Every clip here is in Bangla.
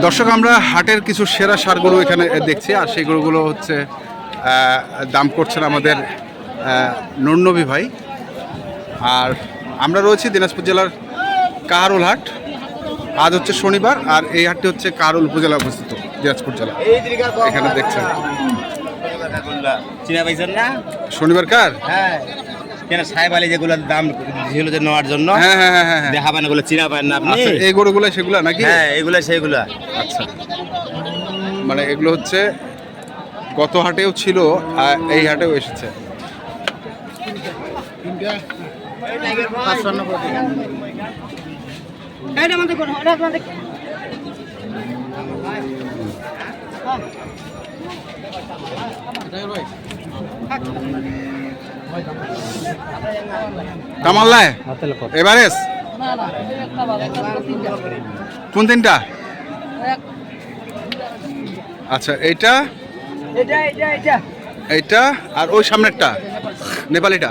দর্শক আমরা হাটের কিছু সেরা সারগুলো এখানে দেখছি আর সেই গরুগুলো হচ্ছে দাম করছেন আমাদের আহ, ভাই। আর আমরা রয়েছি দিনাজপুর জেলার কাহারুল হাট। আজ হচ্ছে শনিবার আর এই হাটটি হচ্ছে কাহারুল উপজেলা অবস্থিত দিনাজপুর জেলা। এখানে দেখছেন। শনিবার কার? হ্যাঁ। কেন সাহেব আলী যেগুলোর দাম ছিল যে নেওয়ার জন্য হ্যাঁ হ্যাঁ হ্যাঁ হ্যাঁ। দেখাবেন এগুলো চিনা পান না আপনি? আচ্ছা এই গরুগুলো সেগুলো নাকি? হ্যাঁ এগুলো সেগুলো। আচ্ছা। মানে এগুলো হচ্ছে গত হাটেও ছিল আর এই হাটেও এসেছে। কামাল্লায়? এভারেস কোন তিনটা? আচ্ছা এইটা। এইটা আর ওই সামনেরটা নেপালিটা?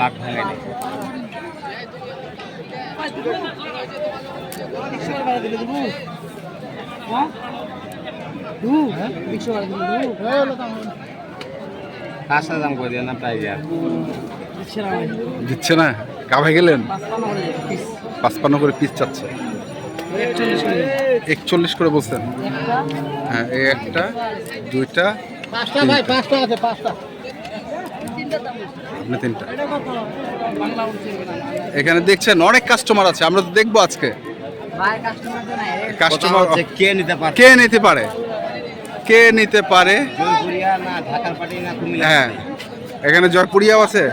লাখ ভাঙে দি পাঁচটা দাম করে দিয়ে না। প্রায় দিচ্ছে না। কাভাই গেলেন? পাঁচপান্ন করে পিস চাচ্ছে। একচল্লিশ করে। বলছেন? হ্যাঁ এই একটা দুইটা পাঁচটা ভাই পাঁচটা আছে পাঁচটা। আপনি তিনটা। এখানে দেখছেন অনেক কাস্টমার আছে আমরা তো দেখব আজকে। কাস্টমার কাস্টমার কে নিতে পারে? কে নিতে পারে? কে নিতে পারে? জয়পুরিয়া না ঢাকার পাটি না কুমিল্লা? হ্যাঁ। এখানে জয়পুরিয়াও আছে।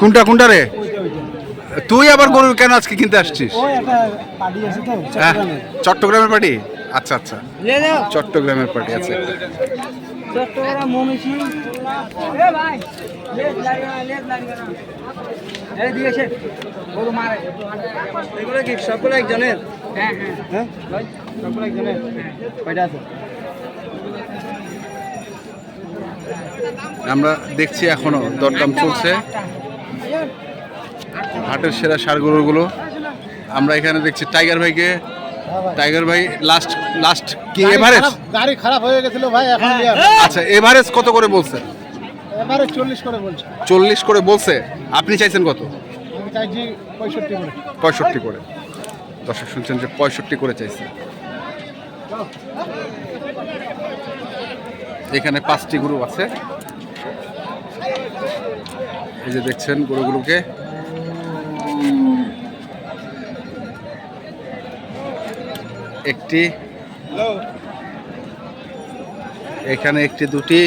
কোনটা কোনটা রে? তুই আবার গরু কেন আজকে কিনতে আসছিস? হ্যাঁ, চট্টগ্রামের পার্টি? আচ্ছা আচ্ছা। চট্টগ্রামের পার্টি আছে সবগুলো একজনের? হ্যাঁ হ্যাঁ। সবগুলো একজনের? কয়টা আছে? আমরা দেখছি এখনও দরদাম চলছে। হাটের সেরা সার গরুগুলো। আমরা এখানে দেখছি টাইগার ভাইকে। টাইগার ভাই লাস্ট লাস্ট কি এভারেজ গাড়ি খারাপ হয়ে গেছিল ভাই এখন আচ্ছা এভারেজ কত করে বলছে? এবারে চল্লিশ করে বলছে। চল্লিশ করে বলছে। আপনি চাইছেন কত? আমি চাইছি পঁয়ষট্টি করে। পঁয়ষট্টি করে। দর্শক শুনছেন যে পঁয়ষট্টি করে চাইছে। এখানে পাঁচটি গরু আছে। এই যে দেখছেন গরুগুলোকে। একটি। এখানে একটি, দুটি।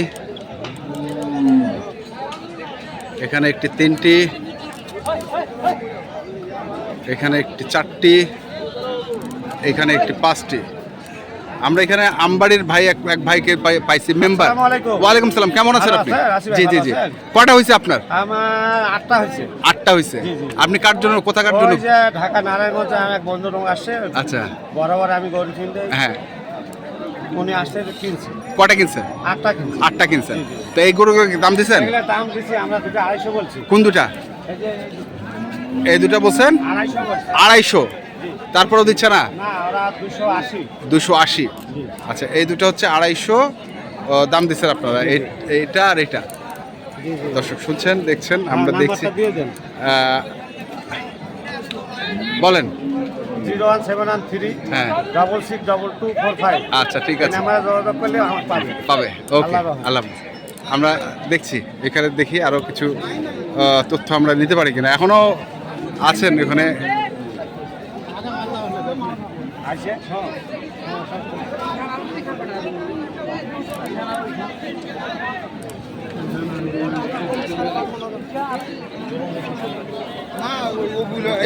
এখানে একটি, তিনটি। এখানে একটি, চারটি। এখানে একটি, পাঁচটি। আমরা এখানে আমবাড়ির ভাই এক এক ভাইকে পাই- পাইছি মেম্বার। ওয়ালাইকুম সালাম কেমন আছেন আপনি? জি জি জি। কটা হয়েছে আপনার? আমার আটটা হয়েছে আটটা হয়েছে। আপনি কার জন্য কোথাকার জন্য? ঢাকা নারায়ণগঞ্জে আমার এক বন্ধু রঙ আসছে। আচ্ছা। বরাবর আমি গরু কিনতে হ্যাঁ। উনি আসছে কিনছি। কটা কিনছেন আটটা কিনছি। আটটা কিনছেন তো এই গরুগুলো দাম এগুলোর দাম দিচ্ছি আমরা দুটো আড়াইশো বলছি। কোন দুটা? এই দুটা বলছেন? আড়াইশো আড়াইশো। তারপরেও দিচ্ছে না? দুশো আশি। আচ্ছা এই দুটো হচ্ছে আড়াইশো। দাম দিচ্ছেন আপনারা? এই- এইটা আর এটা? দর্শক শুনছেন দেখছেন আমরা হ্যাঁ, দেখছি। দেন। আহ, বলেন। Zero one seven one three হ্যাঁ। Double six double two four five. আচ্ছা ঠিক আছে। নাম্বারে যোগাযোগ করলে পাবে। পাবে। ওকে আল্লাহ। আমরা দেখছি এখানে দেখি আরও কিছু তথ্য আমরা নিতে পারি কিনা। এখনও আছেন এখানে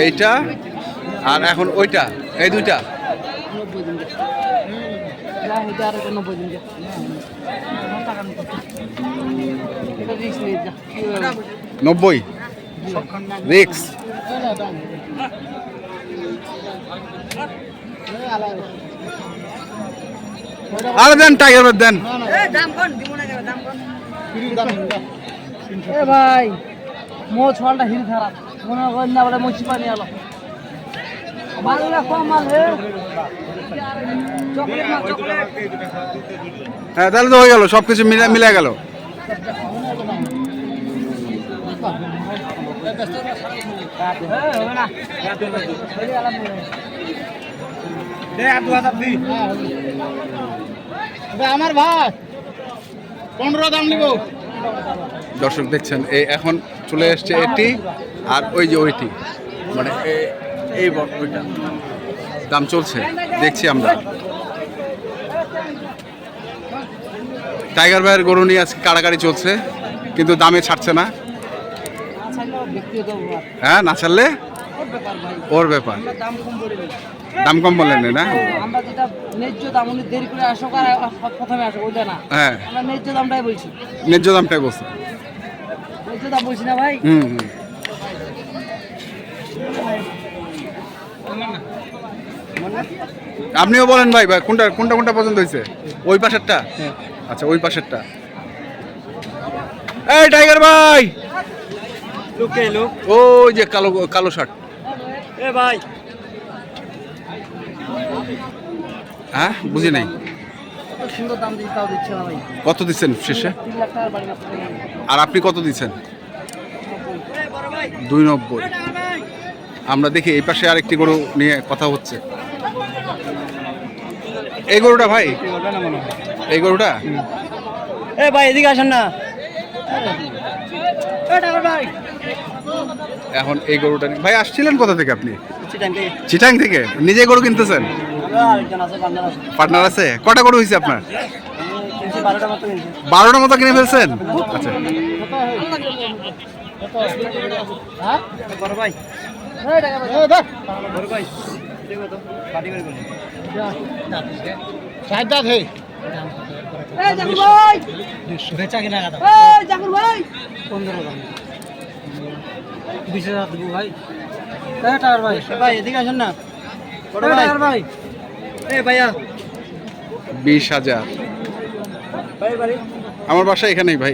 এইটা আর এখন ওইটা এই দুইটা। নব্বই। রিক্স আরে দেন টাইগার বাদ দেন। এ ভাই মো ছলটা হিল খারাপ। মনে করেন না বলে মুচি পানি আলো। মালগুলা কম মাল হে চকলেট না চকলেট। হ্যাঁ তাহলে তো হয়ে গেল সব কিছু মিলে মিলে গেল। পনেরো দাম দর্শক দেখছেন এই এখন চলে এসছে এটি আর ওই যে ওইটি। মানে এই দাম চলছে, দেখছি আমরা। টাইগার ভাইয়ের গরু নিয়ে আজকে কাড়াকাড়ি চলছে, কিন্তু দামে ছাড়ছে না। হ্যাঁ না ছাড়লে? ওর ব্যাপার। দাম কম বললেন না? আমরা যেটা ন্যায্য দাম উনি দেরি করে আসো আর প্রথমে আসো ওইটা না। হ্যাঁ। আমরা ন্যায্য দামটাই বলছি। ন্যায্য দামটাই বলছে। ন্যায্য দাম বলছি না ভাই? হুম হুম। আপনিও বলেন ভাই ভাই কোনটা কোনটা কোনটা পছন্দ হয়েছে? ওই পাশেরটা? আচ্ছা ওই পাশেরটা। এই টাইগার ভাই! লোকে লোক। ওই যে কালো কালো শার্ট এ ভাই। হ্যাঁ বুঝি নাই। কত সুন্দর দাম দিচ্ছি তাও দিচ্ছে না ভাই। কত দিচ্ছেন শেষে? আর আপনি কত দিচ্ছেন? দুই নব্বই। আমরা দেখি এই পাশে আরেকটি গরু নিয়ে কথা হচ্ছে। এই গরুটা ভাই? এই গরুটা? এ ভাই এদিকে আসেন না। এখন এই গরুটা ভাই আসছিলেন কোথা থেকে আপনি? চিটাং থেকে। চিটাং নিজে গরু কিনতেছেন? পার্টনার আছে কটা গরু হয়েছে আপনার? বারোটা মতো কিনে ফেলছেন? আচ্ছা। বড় ভাই এই টাকা ভাই বড় ভাই দেখো তো পার্টি করে বলি এই জাকুর ভাই বেচা কিনা কথা এই জাকুর ভাই পনেরো দাম বিশ হাজার দেবো ভাই টাকার ভাই। ভাই এদিকে আসেন না। টাকার ভাই। এ ভাইয়া। বিশ হাজার। আমার বাসা এখানেই ভাই।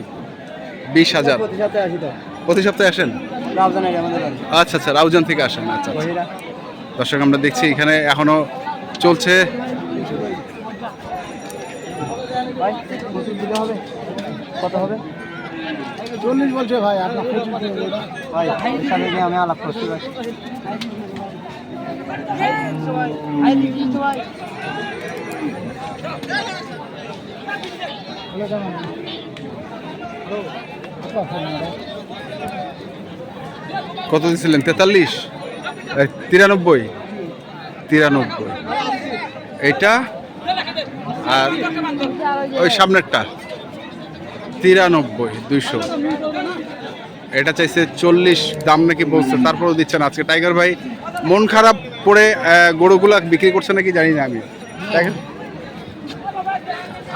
বিশ হাজার। প্রতি সপ্তাহে আসেন? আচ্ছা আচ্ছা রাউজান থেকে আসেন। আচ্ছা আচ্ছা। দর্শক আমরা দেখছি এখানে এখনও চলছে। কত হবে। চল্লিশ বলছে ভাই আপনার ভাই হিসাবে নিয়ে আমি আলাপ করছি ভাই। কত দিয়েছিলেন তেতাল্লিশ? এই, তিরানব্বই? তিরানব্বই। এইটা আর ওই সামনেরটা? তিরানব্বই দুইশো। এটা চাইছে চল্লিশ দাম নাকি বলছে তারপরেও দিচ্ছে না আজকে। টাইগার ভাই মন খারাপ করে গরুগুলা বিক্রি করছে নাকি জানি না আমি।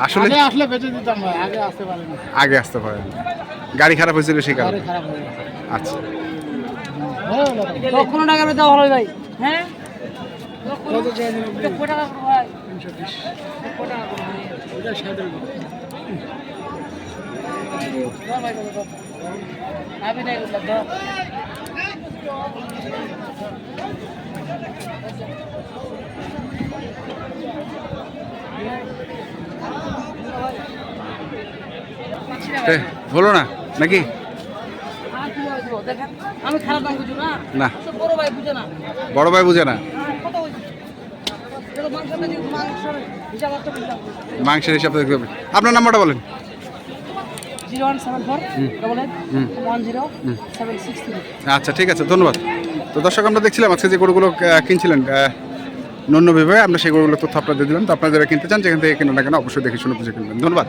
আসলে আসলে বেঁচে দিতাম আগে আসতে পারিনি। আগে আসতে পারেন। গাড়ি খারাপ হয়েছিল সেই কারণে। আচ্ছা। টাকা ভালো ভাই? হ্যাঁ? টাকা হলো না নাকি? না। বড় ভাই বুঝে না। মাংসের হিসাব দেখতে আপনার নাম্বারটা বলেন। Zero one seven four double eight one zero seven six আচ্ছা ঠিক আছে ধন্যবাদ। তো দর্শক আমরা দেখছিলাম আজকে যে গরুগুলো কিনছিলেন নন্য বিভাগে আমরা সেই গরুগুলো তথ্য আপনাদের দিলাম। তো আপনারা যারা কিনতে চান যেখান থেকে কেনা না কেন অবশ্যই দেখে শুনে বুঝে কিনবেন। ধন্যবাদ।